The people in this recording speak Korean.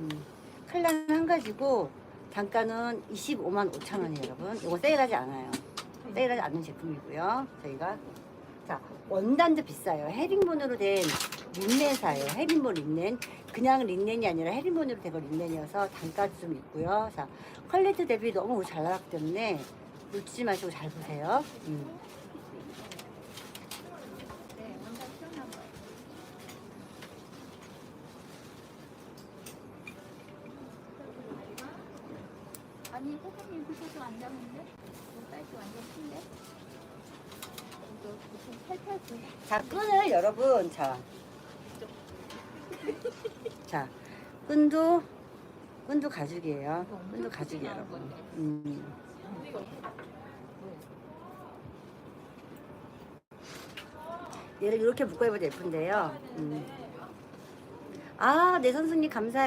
음. 컬러는 한 가지고 단가는 25만 5천 원이에요, 여러분. 이거 세일하지 않아요. 세일하지 않는 제품이고요. 저희가 자 원단도 비싸요. 헤링본으로 된 린넨사예요. 헤링본 린넨. 그냥 린넨이 아니라 헤링본으로 된 거 린넨이어서 단가도 좀 있고요. 자 퀄리티 대비 너무 잘 나왔기 때문에 놓치지 마시고 잘 보세요. 음. 네, 원단 시원한 거예요. 아니, 그 소스 안 잡는데? 이 사이즈 완전 큰데? 이거 무슨 팔팔 자 끈을 여러분 자. 자 끈도 끈도 가죽이에요. 끈도 가죽이 여러분. 음. 얘를 이렇게 묶어 입어도 예쁜데요. 음. 아, 네 선생님 감사해요.